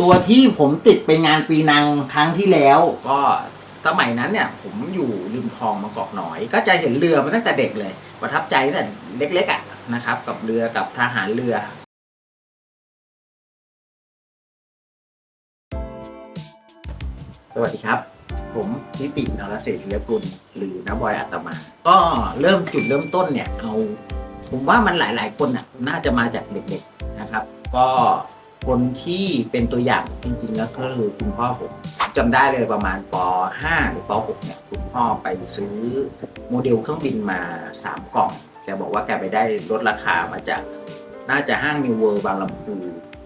ตัวที่ผมติดไปงานปีนังครั้งที่แล้ว ก็สมัยนั้นเนี่ย ผมอยู่ริมคลองมางกอกน้อย ก็จะเห็นเรือมาตั้งแต่เด็กเลย ประทับใจตั้งแต่เล็กๆอะนะครับ กับเรือกับทหารเรือสวัสดีครับ ผมนิตินรเศรษฐ์ศิลปุลหรือน้าบอยอัตมา ก็เริ่มจุดเริ่มต้นเนี่ย เอา ผมว่ามันหลายๆคนน่ะ น่าจะมาจากเด็กๆนะครับ ก็ คนที่เป็นตัวอย่างจริงๆแล้วก็คือคุณพ่อผมจำได้เลยประมาณป .5 หรือป .6 เนี่ยคุณพ่อไปซื้อโมเดลเครื่องบินมา 3 กล่อง แกบอกว่าแกไปได้ลดราคามาจาก น่าจะห้างนิวเวิร์บางลำพู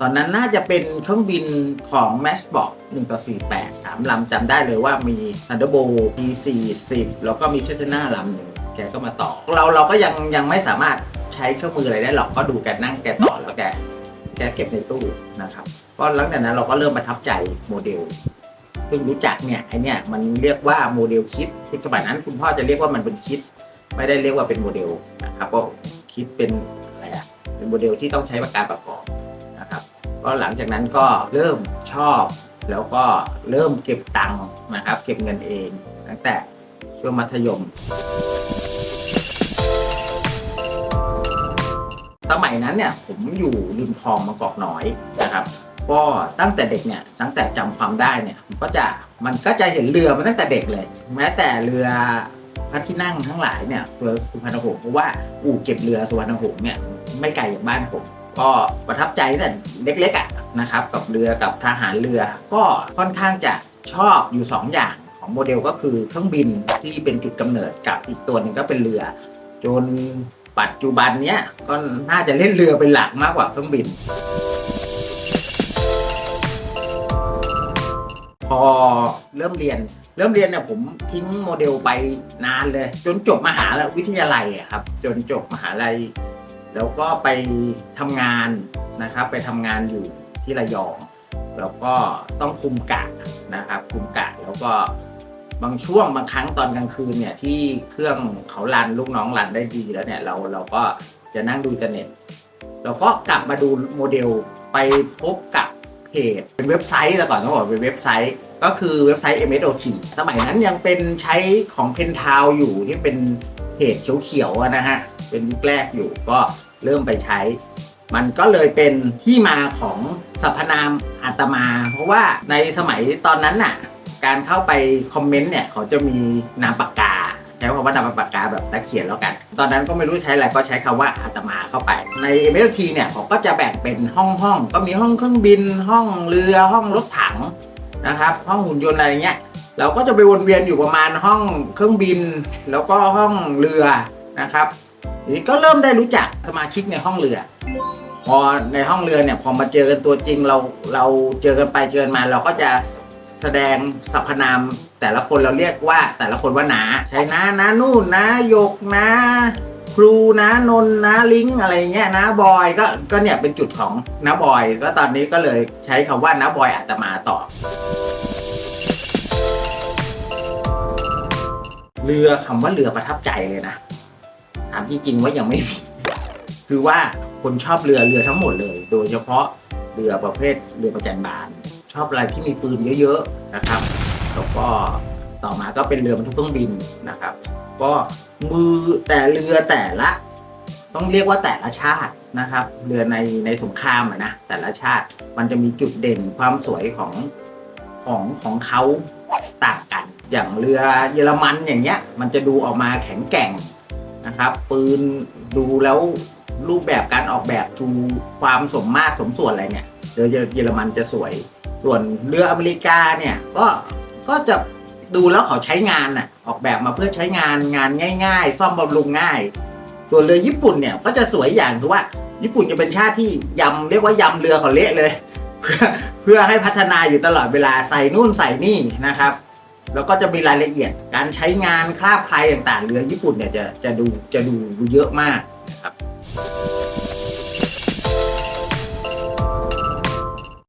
ตอนนั้นน่าจะเป็นเครื่องบินของ m a x b o x 1ต่อ48 3 ลำจำได้เลยว่ามี Thunderbolt P40 แล้วก็มีเซ s นาลำหนึ่งแกก็มาต่อ เราเราก็ยังยังไม่สามารถใช้เครื่องมืออะไรได้หรอกก็ดูแกนั่งแกต่อแล้วแก แกเก็บในตู้นะครับก็หลังจากนั้นเราก็เริ่มประทับใจโมเดลเพิ่งรู้จักเนี่ยไอเนี่ยมันเรียกว่าโมเดลคิดคือสมัยนั้นคุณพ่อจะเรียกว่ามันเป็นคิดไม่ได้เรียกว่าเป็นโมเดลนะครับก็คิดเป็นอะไรอะเป็นโมเดลที่ต้องใช้ประการประกอบนะครับก็หลังจากนั้นก็เริ่มชอบแล้วก็เริ่มเก็บตังค์นะครับ เก็บเงินเอง ตั้งแต่ช่วงมัธยม สมัยนั้นเนี่ยผมอยู่ริมคลองมางกอกน้อยนะครับ ก็ตั้งแต่เด็กเนี่ยตั้งแต่จำความได้เนี่ยก็จะมันก็จะเห็นเรือมาตั้งแต่เด็กเลย แม้แต่เรือพระที่นั่งทั้งหลายเนี่ยเรือสุพรรณหงส์เพราะว่าอู่เก็บเรือสุวรรณหงส์เนี่ยไม่ไกลจากบ้านผมก็ประทับใจตั้งแต่เล็กๆอะนะครับกับเรือกับทหารเรือ ก็ค่อนข้างจะชอบอยู่ 2 อย่างของโมเดลก็คือเครื่องบินที่เป็นจุดกำเนิดกับอีกตัวหนึงก็เป็นเรือ จน ปัจจุบันเนี้ยก็น่าจะเล่นเรือเป็นหลักมากกว่าเครื่องบิน พอเริ่มเรียน เริ่มเรียนเนี่ยผมทิ้งโมเดลไปนานเลย จนจบมหาวิทยาลัยครับ จนจบมหาลัย แล้วก็ไปทำงานนะครับ ไปทำงานอยู่ที่ระยอง แล้วก็ต้องคุมกะนะครับ คุมกะแล้วก็ บางช่วงบางครั้งตอนกลางคืนเนี่ยที่เครื่องเขารันลูกน้องรันได้ดีแล้วเนี่ยเราเราก็จะนั่งดูอินเทอร์เน็ตเราก็กลับมาดูโมเดลไปพบกับเพจเป็นเว็บไซต์แล้วก่อนต้องบอกเป็นเว็บไซต์ ก็คือเว็บไซต์ MSOT สมัยนั้นยังเป็นใช้ของเพนทาวอยู่ที่เป็นเพจเขียวๆนะฮะเป็นยุคแรกอยู่ก็เริ่มไปใช้ มันก็เลยเป็นที่มาของสรรพนามอาตมา เพราะว่าในสมัยตอนนั้นน่ะ การเข้าไปคอมเมนต์เนี่ยเขาจะมีนามปากกาใช้คำว่านามปากกาแบบนักเขียนแล้วกัน ตอนนั้นก็ไม่รู้ใช้อะไรก็ใช้คำว่าอาตมาเข้าไป ใน m l t เนี่ยเขาก็จะแบ่งเป็นห้องห้องก็มีห้องเครื่องบิน ห้องเรือห้องรถถังนะครับ ห้องหุ่นยนต์อะไรเงี้ยเราก็จะไปวนเวียนอยู่ประมาณห้องเครื่องบิน แล้วก็ห้องเรือนะครับนี้ก็เริ่มได้รู้จักสมาชิกในห้องเรือ พอในห้องเรือเนี่ยพอมาเจอกันตัวจริงเราเราเจอกันไปเจอกันมาเราก็จะ แสดงสรรพนามแต่ละคนเราเรียกว่าแต่ละคนว่านาใช่นะนะนู่นนะยกนะครูนะนนนะลิงอะไรเงี้ยนะบอยก็ก็เนี่ยเป็นจุดของนะบอย ก็ตอนนี้ก็เลยใช้คำว่านะบอยอาตมาต่อ เรือคำว่าเรือประทับใจเลยนะถามจริงๆว่ายังไม่มีคือว่าคนชอบเรือเรือทั้งหมดเลย โดยเฉพาะเรือประเภทเรือประจันบาน ชอบอะไรที่มีปืนเยอะๆนะครับแล้วก็ต่อมาก็เป็นเรือบรรทุกเครื่องบินนะครับ ก็มือแต่เรือแต่ละ ต้องเรียกว่าแต่ละชาตินะครับ เรือในในสงครามอะนะแต่ละชาติมันจะมีจุดเด่นความสวยของของของเขาต่างกัน อย่างเรือเยอรมันอย่างเงี้ย มันจะดูออกมาแข็งแกร่งนะครับ ปืนดูแล้วรูปแบบการออกแบบดูความสมมาตรสมส่วนอะไรเนี่ยเรือเยอรมันจะสวย ส่วนเรืออเมริกาเนี่ยก็ก็จะดูแล้วเขาใช้งานน่ะออกแบบมาเพื่อใช้งานงานง่าย ๆ ซ่อมบำรุงง่าย ส่วนเรือญี่ปุ่นเนี่ยก็จะสวยอย่างคือว่า ญี่ปุ่นจะเป็นชาติที่ยำเรียกว่ายำเรือเขาเละเลย เพื่อเพื่อให้พัฒนาอยู่ตลอดเวลาใส่นู่นใส่นี่นะครับ แล้วก็จะมีรายละเอียดการใช้งานคราบใครต่างๆ เรือญี่ปุ่นเนี่ยจะจะดูจะดูเยอะมากนะครับ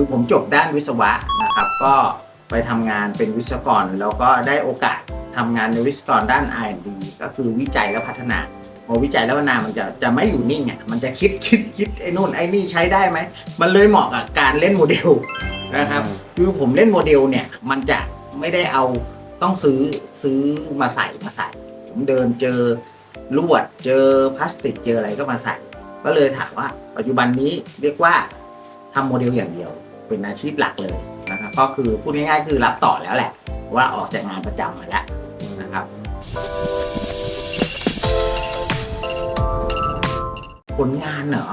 คือผมจบด้านวิศวะนะครับ ก็ไปทำงานเป็นวิศวกร แล้วก็ได้โอกาสทำงานในวิศวกรด้าน R&D ก็คือวิจัยและพัฒนาพอวิจัยแล้วนามันจะจะไม่อยู่นิ่งอะมันจะคิดคิดคิดไอ้นู่นไอ้นี่ใช้ได้ไหมมันเลยเหมาะกับการเล่นโมเดลนะครับคือผมเล่นโมเดลเนี่ยมันจะไม่ได้เอาต้องซื้อซื้อมาใส่มาใส่ ผมเดินเจอลวดเจอพลาสติกเจออะไรก็มาใส่ ก็เลยถามว่าปัจจุบันนี้เรียกว่าทำโมเดลอย่างเดียว เป็นอาชีพหลักเลยนะครับก็คือพูดง่ายๆคือรับต่อแล้วแหละ ว่าออกจากงานประจำมาแล้วนะครับ ผลงานเหรอ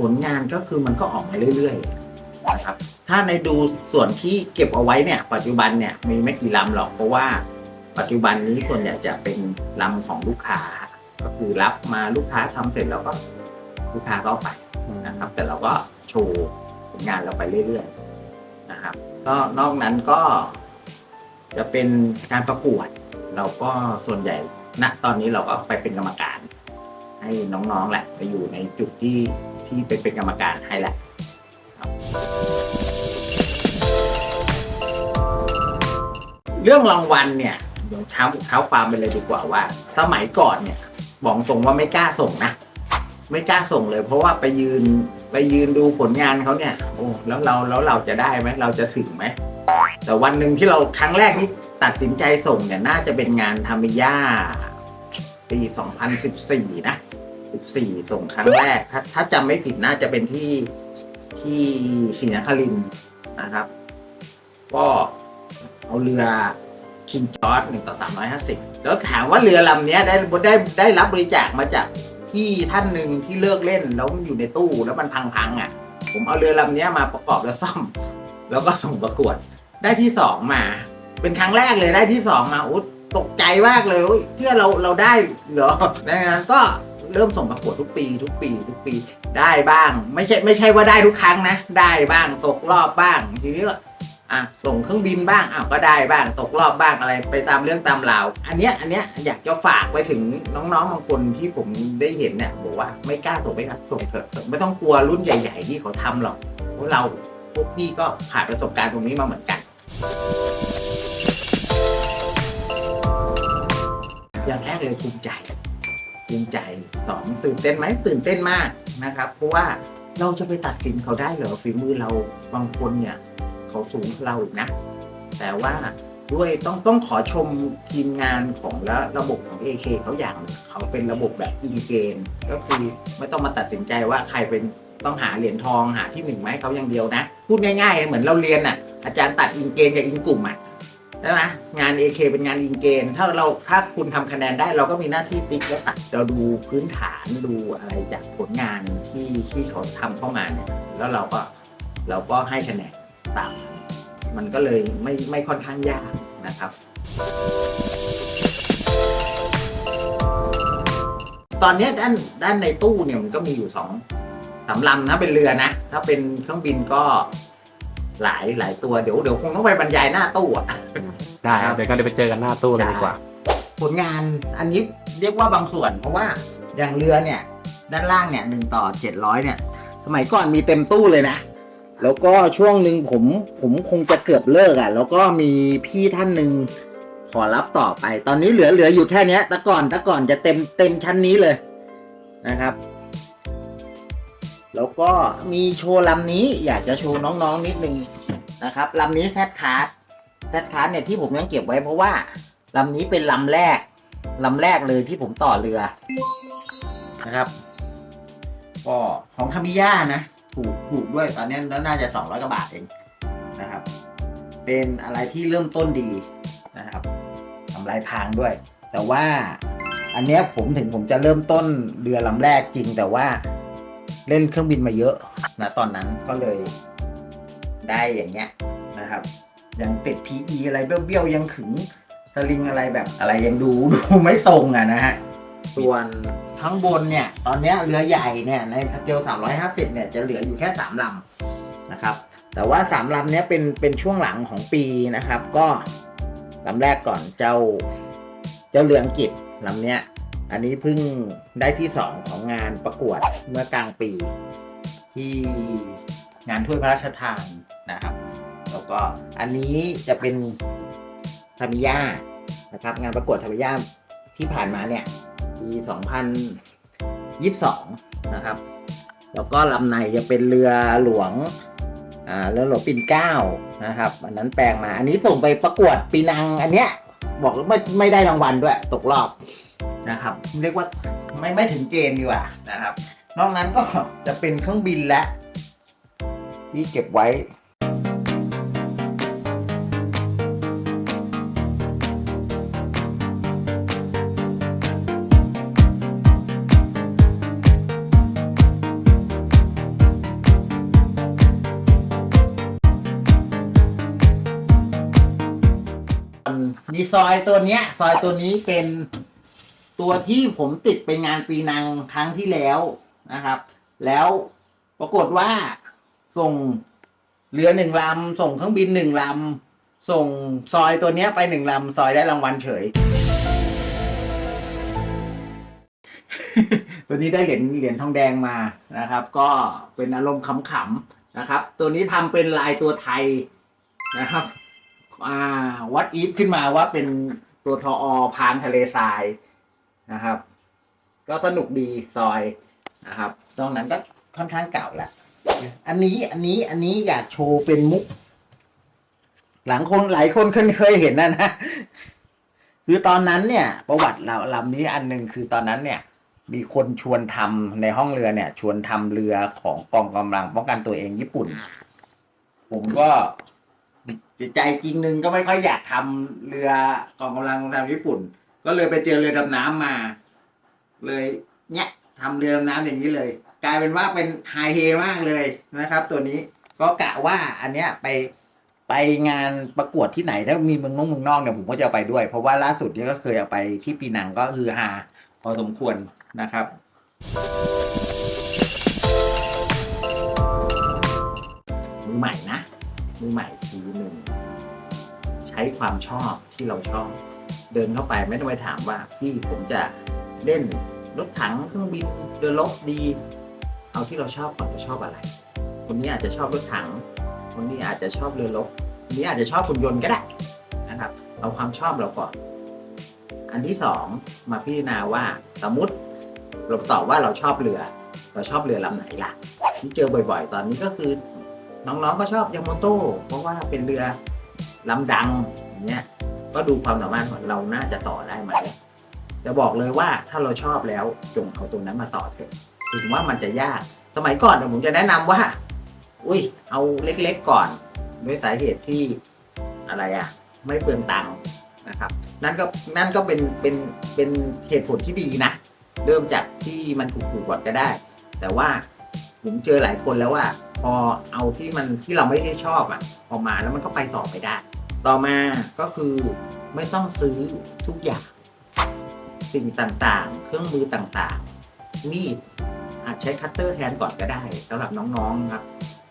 ผลงานก็คือมันก็ออกมาเรื่อยๆนะครับถ้าในดูส่วนที่เก็บเอาไว้เนี่ย ปัจจุบันเนี่ยมีไม่กี่ลำหรอกเพราะว่าปัจจุบันนี้ส่วนใหญ่จะเป็นลำของลูกค้า ก็คือรับมาลูกค้าทำเสร็จแล้วก็ลูกค้าก็ไปนะครับ แต่เราก็โชว์ งานเราไปเรื่อยๆนะครับก็นอกนั้นก็จะเป็นการประกวด เราก็ส่วนใหญ่ณตอนนี้เราก็ไปเป็นกรรมการ ให้น้องๆแหละไปอยู่ในจุดที่ที่ไปเป็นกรรมการให้แหละครับเรื่องรางวัลเนี่ยเดี๋ยวเท้าเท้าความไปเลยดีกว่าว่า สมัยก่อนเนี่ยบอกตรงว่าไม่กล้าส่งนะ ไม่กล้าส่งเลย เพราะว่าไปยืนไปยืนดูผลงานเขาเนี่ย โอ้แล้วเราแล้วเราจะได้ไหมเราจะถึงไหมแต่วันหนึ่งที่เราครั้งแรกที่ตัดสินใจส่งเนี่ยน่าจะเป็นงานทามิยาปี 2014 นะ 14 ส่งครั้งแรก ถ้าถ้าจำไม่ผิดน่าจะเป็นที่ที่ศรีนครินนะครับ ก็เอาเรือคิงจอร์ดหนึ่งต่อสามร้อยห้าสิบแล้วถามว่าเรือลำนี้ได้ได้ได้รับบริจาคมาจาก ที่ท่านหนึ่งที่เลิกเล่นแล้วมันอยู่ในตู้แล้วมันพังๆอะ ผมเอาเรือลำนี้มาประกอบแล้วซ่อม แล้วก็ส่งประกวดได้ที่สองมา เป็นครั้งแรกเลยได้ที่สองมาอุ๊ตกใจมากเลยเพื่อเราเราได้เหรอดังนั้นก็เริ่มส่งประกวดทุกปี ทุกปี ทุกปีได้บ้าง ไม่ใช่ไม่ใช่ว่าได้ทุกครั้งนะ ได้บ้างตกรอบบ้าง ทีนี้ อะส่งเครื่องบินบ้างอ้าวก็ได้บ้างตกรอบบ้างอะไรไปตามเรื่องตามราว อันเนี้ยอันเนี้ยอยากจะฝากไปถึงน้องๆบางคนที่ผมได้เห็นเนี่ยบอกว่าไม่กล้าส่งไม่กล้าส่งเถอะไม่ต้องกลัวรุ่นใหญ่ ๆ ที่เขาทำหรอกเพราะเราพวกพี่ก็ผ่านประสบการณ์ตรงนี้มาเหมือนกัน อย่างแรกเลยภูมิใจภูมิใจสองตื่นเต้นไหมตื่นเต้นมากนะครับ เพราะว่าเราจะไปตัดสินเขาได้เหรอฝีมือเราบางคนเนี่ย เขาสูงกว่าเราอีกนะ แต่ว่าด้วยต้องต้องขอชมทีมงานของและระบบของ AK เขาอย่างหนึ่งเขาเป็นระบบแบบอินเกมก็คือไม่ต้องมาตัดสินใจว่าใครเป็นต้องหาเหรียญทองหาที่หนึ่งไหมเขาอย่างเดียวนะ พูดง่ายๆ เหมือนเราเรียนอะอาจารย์ตัดอินเกมกับอินกลุ่มอะใช่ไหมงาน AK เป็นงานอินเกณฑ์ถ้าเราถ้าคุณทำคะแนนได้ เราก็มีหน้าที่ติ๊กแล้วตัดเราดูพื้นฐานดูอะไรจากผลงานที่ที่เขาทำเข้ามาเนี่ยแล้วเราก็เราก็ให้คะแนน ตามนั้นมันก็เลยไม่ไม่ค่อนข้างยากนะครับ ตอนเนี้ยด้านด้านในตู้เนี่ยมันก็มีอยู่สองสามลำถ้าเป็นเรือนะ ถ้าเป็นเครื่องบินก็หลายหลายตัวเดี๋ยวเดี๋ยวคงต้องไปบรรยายหน้าตู้อะได้ครับเดี๋ยวก็เดี๋ยวไปเจอกันหน้าตู้เลยดีกว่า ผลงานอันนี้เรียกว่าบางส่วน เพราะว่าอย่างเรือเนี่ย ด้านล่างเนี่ยหนึ่งต่อเจ็ดร้อยเนี่ย สมัยก่อนมีเต็มตู้เลยนะ แล้วก็ช่วงหนึ่งผมผมคงจะเกือบเลิกอะ่ะ แล้วก็มีพี่ท่านหนึ่งขอรับต่อไป ตอนนี้เหลือเหลืออยู่แค่เนี้ยแต่ก่อนแต่ก่อนจะเต็มเต็มชั้นนี้เลยนะครับ แล้วก็มีโชว์ลำนี้อยากจะโชว์น้องๆนิดนึงนะครับลำนี้แซดคาร์ดแซดคาร์ดเนี่ยที่ผมยังเก็บไว้เพราะว่าลำนี้เป็นลำแรกลำแรกเลยที่ผมต่อเรือนะครับก็ของคามิย่านะ ถูกถูกด้วยตอนนี้น่าจะ 200กว่าบาทเองนะครับ เป็นอะไรที่เริ่มต้นดีนะครับทำลายพางด้วย แต่ว่าอันนี้ผมถึงผมจะเริ่มต้นเรือลำแรกจริง แต่ว่าเล่นเครื่องบินมาเยอะนะตอนนั้นก็เลยได้อย่างเงี้ยนะครับ ยังติด PE อะไรเบี้ยวๆยังขึงสลิงอะไรแบบอะไรยังดูดูไม่ตรงอะนะฮะส่วน ข้งบนเนี่ย ตอนนี้เรือใหญ่เนี่ยในสเกล 350 เนี่ยจะเหลืออยู่แค่ 3 ลำนะครับ แต่ว่า 3 ลำเนี้ยเป็นเป็นช่วงหลังของปีนะครับ ก็ลำแรกก่อนเจ้าเจ้าเรืออังกฤษลำเนี้ย อันนี้เพิ่งได้ที่ 2 ของงานประกวดเมื่อกลางปี ที่งานถ้วยพระราชทานนะครับ แล้วก็อันนี้จะเป็นธรรมิยานะครับ งานประกวดธรรมิยาที่ผ่านมาเนี่ย ปี2022 นะครับ แล้วก็ลำในจะเป็นเรือหลวง อ่าเรือหลวงปิ่นเก้านะครับ อันนั้นแปลงมา อันนี้ส่งไปประกวดปีนังอันเนี้ย บอกว่าไม่ไม่ได้รางวัลด้วย ตกรอบนะครับ เรียกว่าไม่ไม่ถึงเกณฑ์ดีกว่านะครับ นอกนั้นก็จะเป็นเครื่องบินและที่เก็บไว้ มีซอยตัวเนี้ย ซอยตัวนี้เป็นตัวที่ผมติดไปงานปีนังครั้งที่แล้วนะครับ แล้วปรากฏว่าส่งเรือหนึ่งลำส่งเครื่องบินหนึ่งลำส่งซอยตัวเนี้ยไปหนึ่งลำซอยได้รางวัลเฉย ตัวนี้ได้เหรียญเหรียญทองแดงมานะครับ ก็เป็นอารมณ์ขำๆนะครับ ตัวนี้ทำเป็นลายตัวไทยนะครับ วัดอีฟขึ้นมาว่าเป็นตัวทออพานทะเลทรายนะครับ ก็สนุกดีซอยนะครับตรงนั้นก็ค่อนข้างเก่าแหละอันนี้อันนี้อันนี้อยากโชว์เป็นมุก หลังคนหลายคนเคยเห็นนะนะคือตอนนั้นเนี่ย ประวัติเราลำนี้อันหนึ่งคือตอนนั้นเนี่ย มีคนชวนทำในห้องเรือเนี่ย ชวนทำเรือของกองกำลังป้องกันตัวเองญี่ปุ่น ผมก็ จิตใจจริงหนึ่งก็ไม่ค่อยอยากทำเรือกองกำลังทางญี่ปุ่น ก็เลยไปเจอเรือดำน้ำมา เลยเนี่ยทำเรือดำน้ำอย่างนี้เลย กลายเป็นว่าเป็นไฮเฮมากเลยนะครับ ตัวนี้ก็กะว่าอันเนี้ยไปไปงานประกวดที่ไหนถ้ามีเมืองนอกเมืองนอกเนี่ยผมก็จะไปด้วย เพราะว่าล่าสุดเนี่ยก็เคยเอาไปที่ปีนังก็คือฮาพอสมควรนะครับมือใหม่นะ มือใหม่คือหนึ่งใช้ความชอบที่เราชอบ เดินเข้าไปไม่ต้องไปถามว่าพี่ผมจะเล่นรถถังเครื่องบินเรือรบดี เอาที่เราชอบก่อนเราชอบอะไร คนนี้อาจจะชอบรถถัง คนนี้อาจจะชอบเรือรบคนนี้อาจจะชอบหุ่นยนต์ก็ได้นะครับ เอาความชอบเราก่อน อันที่สองมาพิจารณาว่าสมมติเราตอบว่าเราชอบเรือ เราชอบเรือลำไหนล่ะที่เจอบ่อย ๆ ตอนนี้ก็คือ น้องๆก็ชอบยาโมโต้เพราะว่าเป็นเรือลำดังอย่างเงี้ยก็ดูความสามารถของเราน่าจะต่อได้ไหมจะบอกเลยว่าถ้าเราชอบแล้วจงเอาตรงนั้นมาต่อเถอะถึงว่ามันจะยาก สมัยก่อนเนี่ยผมจะแนะนำว่า อุ้ย เอาเล็กๆก่อน ด้วยสาเหตุที่อะไรอะ ไม่เปลืองตังค์นะครับ นั่นก็นั่นก็เป็นเป็นเป็นเหตุผลที่ดีนะ เริ่มจากที่มันถูกๆก่อนก็ได้ แต่ว่าผมเจอหลายคนแล้วว่า พอเอาที่มันที่เราไม่ได้ชอบอะพอมาแล้วมันก็ไปต่อไปได้ ต่อมาก็คือไม่ต้องซื้อทุกอย่าง สิ่งต่างๆ เครื่องมือต่างๆ มีดอาจใช้คัตเตอร์แทนก่อนก็ได้สำหรับน้องๆครับ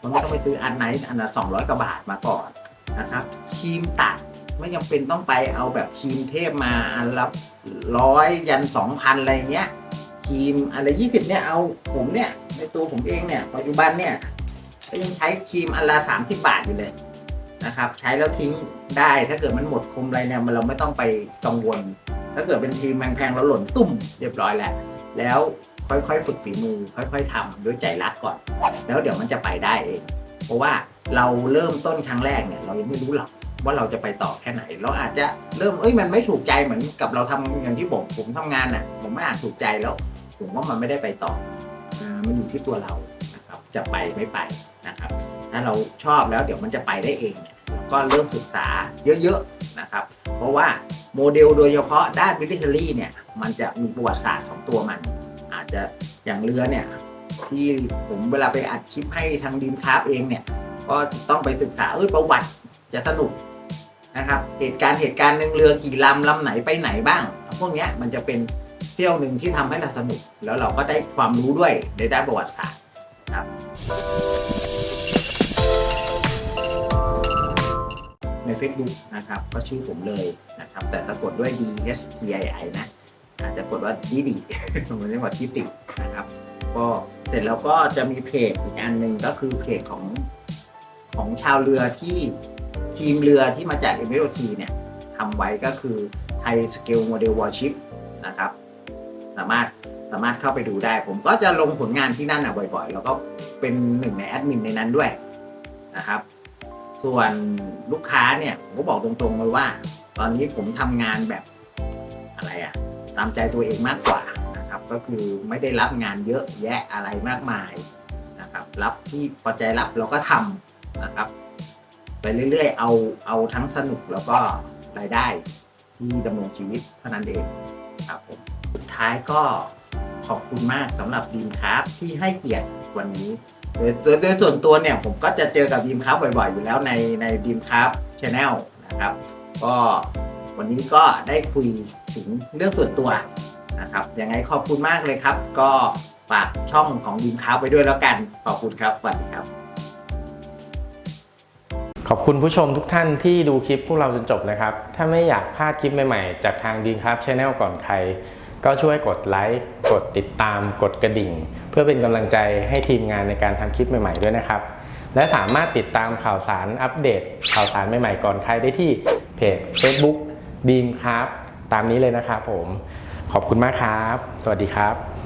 มันไม่ต้องไปซื้ออันไหนอันละสองร้อยกว่าบาทมาก่อนนะครับครีมตัดไม่จำเป็นต้องไปเอาแบบครีมเทพมาอันละร้อยยันสองพันอะไรเงี้ยครีมอันละยี่สิบเนี่ยเอาผมเนี่ยในตัวผมเองเนี่ยปัจจุบันเนี่ย ก็ยังใช้ครีมอันละสามสิบบาทอยู่เลยนะครับ ใช้แล้วทิ้งได้ถ้าเกิดมันหมดคมอะไรเนี่ยมันเราไม่ต้องไปกังวล ถ้าเกิดเป็นทีมแพงๆแล้วหล่นตุ่มเรียบร้อยแล้ว แล้วค่อยๆฝึกฝีมือ ค่อย ๆทำด้วยใจรักก่อน แล้วเดี๋ยวมันจะไปได้เองเพราะว่าเราเริ่มต้นครั้งแรกเนี่ยเรายังไม่รู้หรอกว่าเราจะไปต่อแค่ไหน เราอาจจะเริ่มเอ้ยมันไม่ถูกใจเหมือนกับเราทำอย่างที่ผมผมทำงานน่ะ ผมไม่อาจถูกใจแล้ว ผมว่ามันไม่ได้ไปต่ออ่ามันอยู่ที่ตัวเรานะครับจะไปไม่ไป นะครับ ถ้าเราชอบแล้วเดี๋ยวมันจะไปได้เองเนี่ยก็เริ่มศึกษาเยอะๆนะครับ เพราะว่าโมเดลโดยเฉพาะด้านมิลิเ a อรี่เนี่ยมันจะมีประวัติศาสตร์ของตัวมัน อาจจะอย่างเรือเนี่ยที่ผมเวลาไปอัดคลิปให้ทางดีมคราฟเองเนี่ยก็ต้องไปศึกษาเอ้ยประวัติจะสนุกนะครับเหตุการณ์เหตุการณ์หนึ่งเรือกี่ลำลำไหนไปไหนบ้าง พวกนี้มันจะเป็นเซี่ยวหนึ่งที่ทำให้เราสนุก แล้วเราก็ได้ความรู้ด้วยในด้านประวัติศาสตร์ครับ ใน Facebook นะครับก็ชื่อผมเลยนะครับแต่สะกดด้วย D H T I I นะอาจจะกดว่าดีดีมันเรียกว่าทิตินะครับ ก็เสร็จแล้วก็จะมีเพจอีกอันหนึ่งก็คือเพจของของชาวเรือที่ทีมเรือที่มาจาก m อ o t เนี่ยทำไว้ก็คือไทยสเกลโมเดลวอร์ชิพนะครับ สามารถสามารถเข้าไปดูได้ ผมก็จะลงผลงานที่นั่นอะบ่อยๆ แล้วก็เป็นหนึ่งในแอดมินในนั้นด้วยนะครับ ส่วนลูกค้าเนี่ยผมก็บอกตรงๆเลยว่า ตอนนี้ผมทำงานแบบอะไรอะตามใจตัวเองมากกว่านะครับ ก็คือไม่ได้รับงานเยอะแยะอะไรมากมายนะครับ รับที่พอใจรับเราก็ทำนะครับ ไปเรื่อยๆ เอาเอาทั้งสนุกแล้วก็รายได้ที่ดำรงชีวิตเท่านั้นเองครับผมสุดท้ายก็ขอบคุณมากสำหรับดีมครับที่ให้เกียรติวันนี้ โดยโดยส่วนตัวเนี่ยผมก็จะเจอกับดีมครับบ่อยๆ อยู่แล้วในในดีมครับชาแนลนะครับ ก็วันนี้ก็ได้คุยถึงเรื่องส่วนตัวนะครับยังไงขอบคุณมากเลยครับ ก็ฝากช่องของดีมครับไว้ด้วยแล้วกันขอบคุณครับสวัสดีครับ ขอบคุณผู้ชมทุกท่านที่ดูคลิปพวกเราจนจบนะครับ ถ้าไม่อยากพลาดคลิปใหม่ๆ จากทางดีมครับช anel ก่อนใคร ก็ช่วยกดไลค์กดติดตามกดกระดิ่ง เพื่อเป็นกำลังใจให้ทีมงานในการทำคลิปใหม่ ๆ ด้วยนะครับ และสามารถติดตามข่าวสารอัปเดต ข่าวสารใหม่ๆก่อนใครได้ที่เพจ Facebook ดีมครับ ตามนี้เลยนะครับผม ขอบคุณมากครับ สวัสดีครับ